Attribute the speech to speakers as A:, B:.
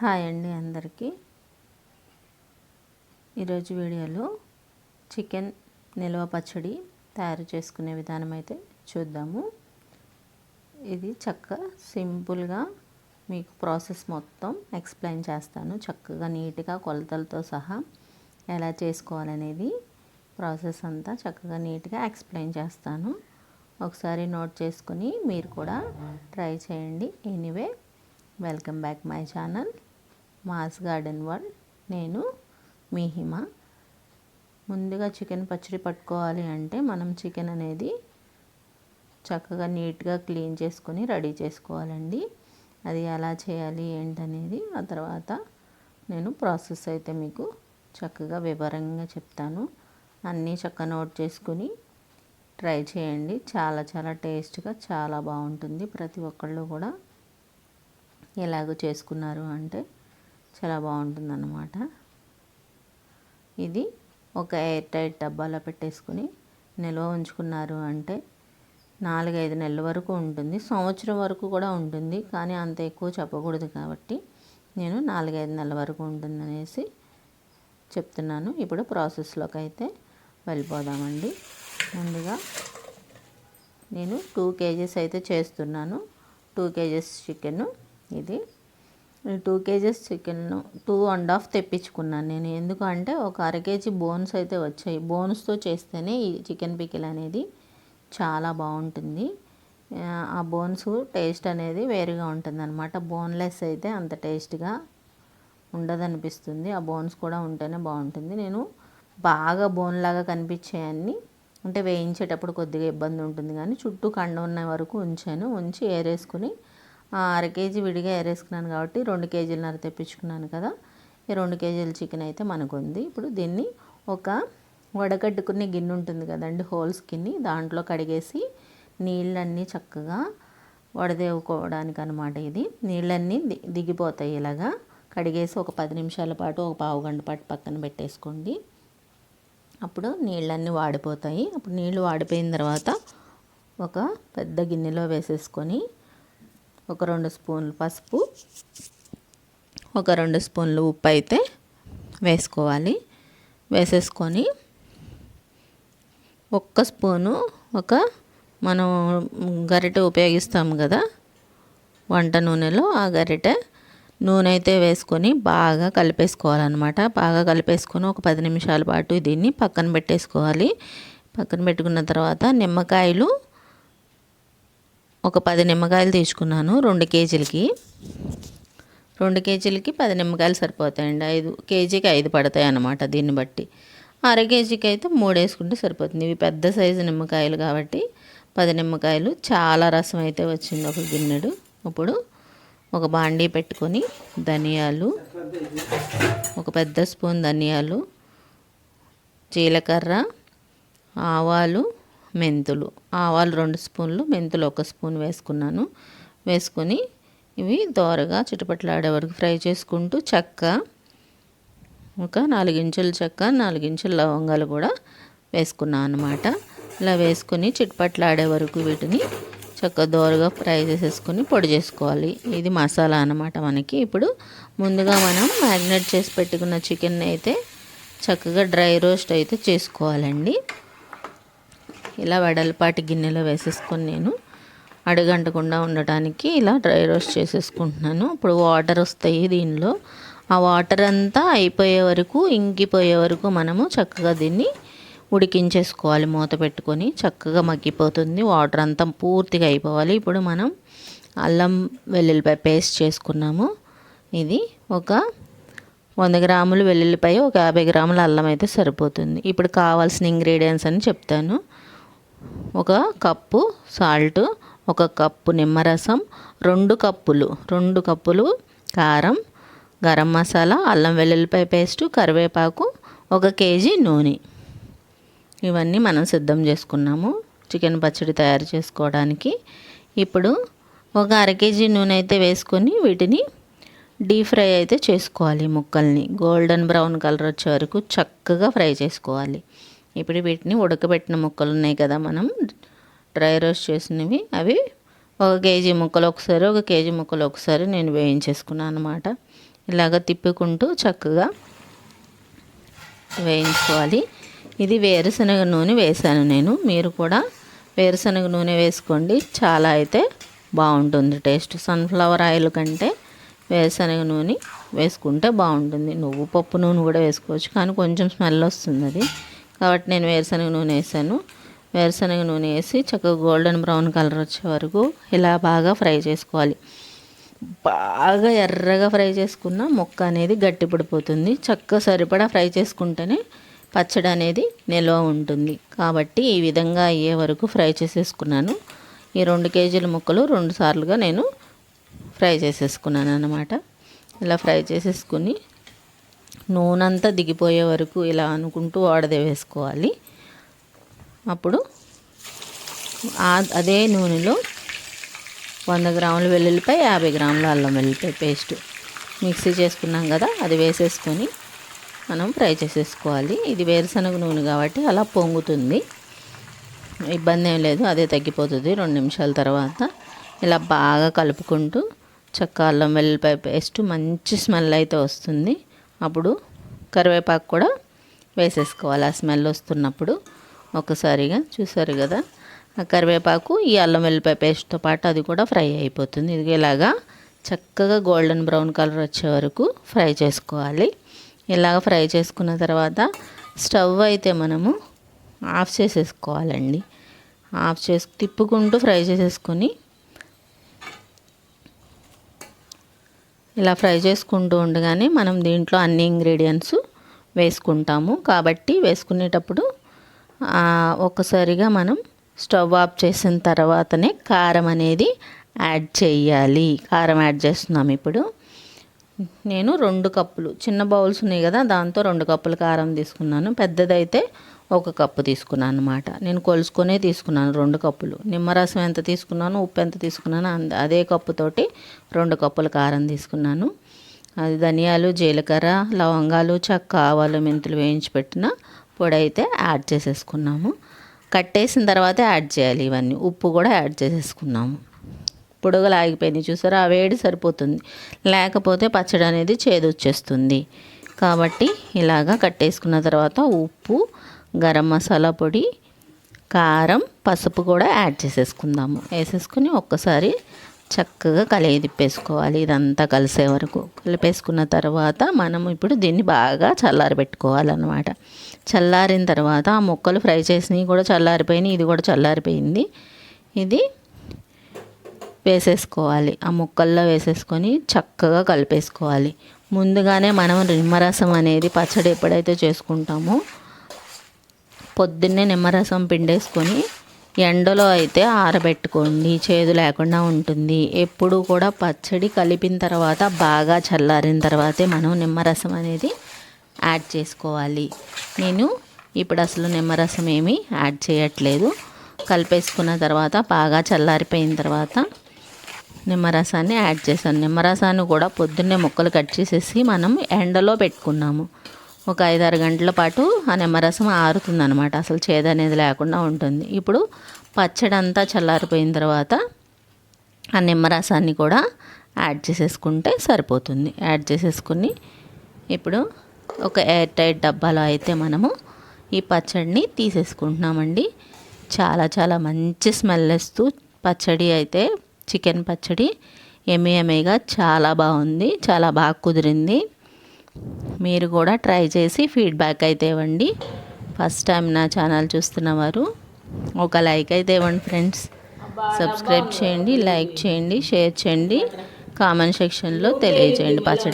A: Hi అండి అందరికీ. ఈరోజు వీడియోలో చికెన్ నిల్వ పచ్చడి తయారు చేసుకునే విధానం అయితే చూద్దాము. ఇది చక్క సింపుల్గా మీకు ప్రాసెస్ మొత్తం ఎక్స్ప్లెయిన్ చేస్తాను. చక్కగా నీట్గా కొలతలతో సహా ఎలా చేసుకోవాలనేది ప్రాసెస్ అంతా చక్కగా నీట్గా ఎక్స్ప్లెయిన్ చేస్తాను. ఒకసారి నోట్ చేసుకుని మీరు కూడా ట్రై చేయండి. Anyway welcome back my channel. Mass Garden World. నేను మీ హిమ. ముందుగా చికెన్ పచ్చడి పట్టుకోవాలి అంటే మనం చికెన్ అనేది చక్కగా నీట్గా క్లీన్ చేసుకొని రెడీ చేసుకోవాలండి. అది ఎలా చేయాలి ఏంటనేది. ఆ తర్వాత నేను ప్రాసెస్ అయితే మీకు చక్కగా వివరంగా చెప్తాను. అన్నీ చక్కగా నోట్ చేసుకుని ట్రై చేయండి. చాలా చాలా టేస్ట్గా చాలా బాగుంటుంది. ప్రతి ఒక్కళ్ళు కూడా ఎలాగో చేసుకున్నారు అంటే చాలా బాగుంటుందన్నమాట. ఇది ఒక ఎయిర్ టైట్ డబ్బాలో పెట్టేసుకుని నిల్వ ఉంచుకున్నారు అంటే నాలుగైదు నెలల వరకు ఉంటుంది. సంవత్సరం వరకు కూడా ఉంటుంది. కానీ అంత ఎక్కువ చెప్పకూడదు కాబట్టి నేను నాలుగైదు నెలల వరకు ఉంటుందనేసి చెప్తున్నాను. ఇప్పుడు ప్రాసెస్లోకి అయితే వెళ్ళిపోదామండి. ముందుగా నేను టూ కేజీస్ అయితే చేస్తున్నాను. Two kgs chicken. ఇది. Two kgs chicken two and half తెప్పించుకున్నాను నేను. ఎందుకంటే ఒక అర కేజీ బోన్స్ అయితే వచ్చాయి. బోన్స్తో చేస్తేనే ఈ చికెన్ పికిల్ అనేది చాలా బాగుంటుంది. ఆ బోన్స్ టేస్ట్ అనేది వేరుగా ఉంటుంది అనమాట బోన్లెస్ అయితే అంత టేస్ట్గా ఉండదనిపిస్తుంది. ఆ బోన్స్ కూడా ఉంటేనే బాగుంటుంది. నేను బాగా బోన్ లాగా కనిపించేయన్ని అంటే వేయించేటప్పుడు కొద్దిగా ఇబ్బంది ఉంటుంది. కానీ చుట్టూ కండ ఉన్న వరకు ఉంచాను. ఉంచి ఏరేసుకుని అర కేజీ విడిగా ఏరేసుకున్నాను కాబట్టి రెండు కేజీలన్నర తెప్పించుకున్నాను కదా. ఈ రెండు కేజీల చికెన్ అయితే మనకు ఉంది ఇప్పుడు దీన్ని ఒక వడగట్టుకునే గిన్నె ఉంటుంది కదండి హోల్స్ గిన్ని. దాంట్లో కడిగేసి నీళ్ళన్నీ చక్కగా వడదేవుకోవడానికి అనమాట ఇది. నీళ్ళన్నీ దిగిపోతాయి ఇలాగా. కడిగేసి ఒక పది నిమిషాల పాటు ఒక పావు గంట పాటు పక్కన పెట్టేసుకోండి. అప్పుడు నీళ్ళన్నీ వాడిపోతాయి. అప్పుడు నీళ్ళు వాడిపోయిన తర్వాత ఒక పెద్ద గిన్నెలో వేసేసుకొని ఒక రెండు స్పూన్లు పసుపు ఒక రెండు స్పూన్లు ఉప్పు అయితే వేసుకోవాలి. వేసేసుకొని ఒక్క స్పూను ఒక మనం గరిటె ఉపయోగిస్తాం కదా వంట నూనెలో ఆ గరిటె నూనె అయితే వేసుకొని బాగా కలిపేసుకోవాలన్నమాట. బాగా కలిపేసుకొని ఒక పది నిమిషాల పాటు దీన్ని పక్కన పెట్టేసుకోవాలి. పక్కన పెట్టుకున్న తర్వాత నిమ్మకాయలు ఒక పది నిమ్మకాయలు తీసుకున్నాను రెండు కేజీలకి. రెండు కేజీలకి పది నిమ్మకాయలు సరిపోతాయండి. ఐదు కేజీకి ఐదు పడతాయి అన్నమాట దీన్ని బట్టి. అర కేజీకి అయితే మూడు వేసుకుంటే సరిపోతుంది. ఇవి పెద్ద సైజు నిమ్మకాయలు కాబట్టి పది నిమ్మకాయలు. చాలా రసం అయితే వచ్చింది ఒక గిన్నెడు. ఇప్పుడు ఒక బాండీ పెట్టుకొని ధనియాలు ఒక పెద్ద స్పూన్ ధనియాలు జీలకర్ర ఆవాలు మెంతులు. ఆవాలు రెండు స్పూన్లు మెంతులు ఒక స్పూన్ వేసుకున్నాను. వేసుకొని ఇవి దోరగా చిటపట్లాడే వరకు ఫ్రై చేసుకుంటూ చెక్క ఒక నాలుగించుల చెక్క నాలుగించుల లవంగాలు కూడా వేసుకున్నాను అనమాట ఇలా వేసుకొని చిట్పట్లాడే వరకు వీటిని చక్కగా దోరగా ఫ్రై చేసేసుకొని పొడి చేసుకోవాలి. ఇది మసాలా అనమాట మనకి. ఇప్పుడు ముందుగా మనం మ్యారినేట్ చేసి పెట్టుకున్న చికెన్ అయితే చక్కగా డ్రై రోస్ట్ అయితే చేసుకోవాలండి. ఇలా వెడల్పాటి గిన్నెలో వేసేసుకొని నేను అడుగంటకుండా ఉండటానికి ఇలా డ్రై రోస్ట్ చేసేసుకుంటున్నాను. ఇప్పుడు వాటర్ వస్తాయి దీనిలో. ఆ వాటర్ అంతా అయిపోయే వరకు ఇంకిపోయే వరకు మనము చక్కగా దీన్ని ఉడికించేసుకోవాలి. మూత పెట్టుకొని చక్కగా మగ్గిపోతుంది. వాటర్ అంతా పూర్తిగా అయిపోవాలి. ఇప్పుడు మనం అల్లం వెల్లుల్లిపాయ పేస్ట్ చేసుకున్నాము. ఇది ఒక వంద గ్రాములు వెల్లుల్లిపాయ ఒక యాభై గ్రాముల అల్లం అయితే సరిపోతుంది. ఇప్పుడు కావాల్సిన ఇంగ్రీడియంట్స్ అని చెప్తాను. ఒక కప్పు సాల్ట్ ఒక కప్పు నిమ్మరసం రెండు కప్పులు రెండు కప్పులు కారం గరం మసాలా అల్లం వెల్లుల్లిపాయ పేస్టు కరివేపాకు ఒక కేజీ నూనె. ఇవన్నీ మనం సిద్ధం చేసుకున్నాము చికెన్ పచ్చడి తయారు చేసుకోవడానికి. ఇప్పుడు ఒక అర కేజీ నూనె అయితే వేసుకొని వీటిని డీప్ ఫ్రై అయితే చేసుకోవాలి ముక్కల్ని. గోల్డెన్ బ్రౌన్ కలర్ వచ్చే వరకు చక్కగా ఫ్రై చేసుకోవాలి. ఇప్పుడు వీటిని ఉడకబెట్టిన ముక్కలు ఉన్నాయి కదా మనం. డ్రై రోస్ట్ చేసినవి. అవి ఒక కేజీ ముక్కలు ఒకసారి ఒక కేజీ ముక్కలు ఒకసారి నేను వేయించేసుకున్నాను అనమాట ఇలాగ తిప్పుకుంటూ చక్కగా వేయించుకోవాలి. ఇది వేరుశనగ నూనె వేసాను నేను. మీరు కూడా వేరుశనగ నూనె వేసుకోండి. చాలా అయితే బాగుంటుంది టేస్ట్. సన్ఫ్లవర్ ఆయిల్ కంటే వేరుశనగ నూనె వేసుకుంటే బాగుంటుంది. నువ్వు పప్పు నూనె కూడా వేసుకోవచ్చు. కానీ కొంచెం స్మెల్ వస్తుంది అది. కాబట్టి నేను వేరుశనగ నూనె వేసాను. వేరుశనగ నూనె వేసి చక్కగా గోల్డెన్ బ్రౌన్ కలర్ వచ్చే వరకు ఇలా బాగా ఫ్రై చేసుకోవాలి. బాగా ఎర్రగా ఫ్రై చేసుకున్న ముక్క అనేది గట్టి పడిపోతుంది. చక్కగా సరిపడా ఫ్రై చేసుకుంటేనే పచ్చడి అనేది నిల్వ ఉంటుంది. కాబట్టి ఈ విధంగా అయ్యే వరకు ఫ్రై చేసేసుకున్నాను. ఈ రెండు కేజీల ముక్కలు రెండు సార్లుగా నేను ఫ్రై చేసేసుకున్నాను అనమాట ఇలా ఫ్రై చేసేసుకుని నూనె అంతా దిగిపోయే వరకు ఇలా అనుకుంటూ వాడదే వేసుకోవాలి. అప్పుడు అదే నూనెలో వంద గ్రాముల వెల్లుల్లిపాయ యాభై గ్రాముల అల్లం వెల్లుల్లిపాయ పేస్ట్ మిక్సీ చేసుకున్నాం కదా అది వేసేసుకొని మనం ఫ్రై చేసేసుకోవాలి. ఇది వేరుశనగ నూనె కాబట్టి అలా పొంగుతుంది. ఇబ్బంది ఏం లేదు అదే తగ్గిపోతుంది రెండు నిమిషాల తర్వాత. ఇలా బాగా కలుపుకుంటూ చక్క అల్లం వెల్లుల్లిపాయ పేస్ట్ మంచి స్మెల్ అయితే వస్తుంది. అప్పుడు కరివేపాకు కూడా వేసేసుకోవాలి. ఆ స్మెల్ వస్తున్నప్పుడు ఒకసారిగా చూసారు కదా? ఆ కరివేపాకు ఈ అల్లం వెల్లిపాయ పేస్ట్తో పాటు అది కూడా ఫ్రై అయిపోతుంది. ఇది ఇలాగా చక్కగా గోల్డెన్ బ్రౌన్ కలర్ వచ్చే వరకు ఫ్రై చేసుకోవాలి. ఇలాగ ఫ్రై చేసుకున్న తర్వాత స్టవ్ అయితే మనము ఆఫ్ చేసేసుకోవాలండి. ఆఫ్ చేసి తిప్పుకుంటూ ఫ్రై చేసేసుకొని ఇలా ఫ్రై చేసుకుంటూ ఉండగానే మనం దీంట్లో అన్ని ఇంగ్రీడియంట్స్ వేసుకుంటాము. కాబట్టి వేసుకునేటప్పుడు ఒక్కసారిగా మనం స్టవ్ ఆఫ్ చేసిన తర్వాతనే కారం అనేది యాడ్ చేయాలి. కారం యాడ్ చేస్తున్నాం ఇప్పుడు. నేను రెండు కప్పులు చిన్న బౌల్స్ ఉన్నాయి కదా దాంతో రెండు కప్పులు కారం తీసుకున్నాను. పెద్దదైతే ఒక కప్పు తీసుకున్నాను అనమాట నేను కొలుసుకునే తీసుకున్నాను రెండు కప్పులు. నిమ్మరసం ఎంత తీసుకున్నాను ఉప్పు ఎంత తీసుకున్నాను అదే కప్పుతోటి రెండు కప్పులు కారం తీసుకున్నాను. అది ధనియాలు జీలకర్ర లవంగాలు చెక్క ఆవాలు మెంతులు వేయించి పెట్టిన పొడి అయితే యాడ్ చేసేసుకున్నాము. కట్టేసిన తర్వాత యాడ్ చేయాలి ఇవన్నీ. ఉప్పు కూడా యాడ్ చేసేసుకున్నాము. పొడుగులు ఆగిపోయినాయి చూసారా? ఆ వేడి సరిపోతుంది. లేకపోతే పచ్చడి అనేది చేదు వచ్చేస్తుంది. కాబట్టి ఇలాగా కట్టేసుకున్న తర్వాత ఉప్పు గరం మసాలా పొడి కారం పసుపు కూడా యాడ్ చేసేసుకుందాము. వేసేసుకుని ఒక్కసారి చక్కగా కలిగి తిప్పేసుకోవాలి. ఇదంతా కలిసే వరకు. కలిపేసుకున్న తర్వాత మనం ఇప్పుడు దీన్ని బాగా చల్లారి పెట్టుకోవాలన్నమాట చల్లారిన తర్వాత ఆ ముక్కలు ఫ్రై చేసినవి కూడా చల్లారిపోయినాయి. ఇది కూడా చల్లారిపోయింది. ఇది వేసేసుకోవాలి. ఆ ముక్కల్లో వేసేసుకొని చక్కగా కలిపేసుకోవాలి. ముందుగానే మనం నిమ్మరసం అనేది పచ్చడి ఎప్పుడైతే చేసుకుంటామో పొద్దున్నే నిమ్మరసం పిండేసుకొని ఎండలో అయితే ఆరబెట్టుకోండి. చేదు లేకుండా ఉంటుంది. ఎప్పుడు కూడా పచ్చడి కలిపిన తర్వాత బాగా చల్లారిన తర్వాతే మనం నిమ్మరసం అనేది యాడ్ చేసుకోవాలి. నేను ఇప్పుడు అసలు నిమ్మరసం ఏమీ యాడ్ చేయట్లేదు. కలిపేసుకున్న తర్వాత బాగా చల్లారిపోయిన తర్వాత నిమ్మరసాన్ని యాడ్ చేశాను. నిమ్మరసాన్ని కూడా పొద్దున్నే ముక్కలు కట్ చేసేసి మనం ఎండలో పెట్టుకున్నాము. ఒక ఐదారు గంటల పాటు ఆ నిమ్మరసం ఆరుతుంది అనమాట అసలు చేదు అనేది లేకుండా ఉంటుంది. ఇప్పుడు పచ్చడి అంతా చల్లారిపోయిన తర్వాత ఆ నిమ్మరసాన్ని కూడా యాడ్ చేసేసుకుంటే సరిపోతుంది. యాడ్ చేసేసుకుని ఇప్పుడు ఒక ఎయిర్ టైట్ డబ్బాలో అయితే మనము ఈ పచ్చడిని తీసేసుకుంటున్నామండి. చాలా చాలా మంచి స్మెల్ వేస్తూ పచ్చడి అయితే చికెన్ పచ్చడి ఎమ్మె ఎమ్మెగా చాలా బాగుంది. చాలా బాగా కుదిరింది. మీరు కూడా ట్రై చేసి ఫీడ్బ్యాక్ అయితే ఇవ్వండి. ఫస్ట్ టైం నా ఛానల్ చూస్తున్నవారు ఒక లైక్ అయితే ఇవ్వండి ఫ్రెండ్స్. సబ్స్క్రైబ్ చేయండి లైక్ చేయండి షేర్ చేయండి. కామెంట్ సెక్షన్లో తెలియజేయండి పచ్చడి.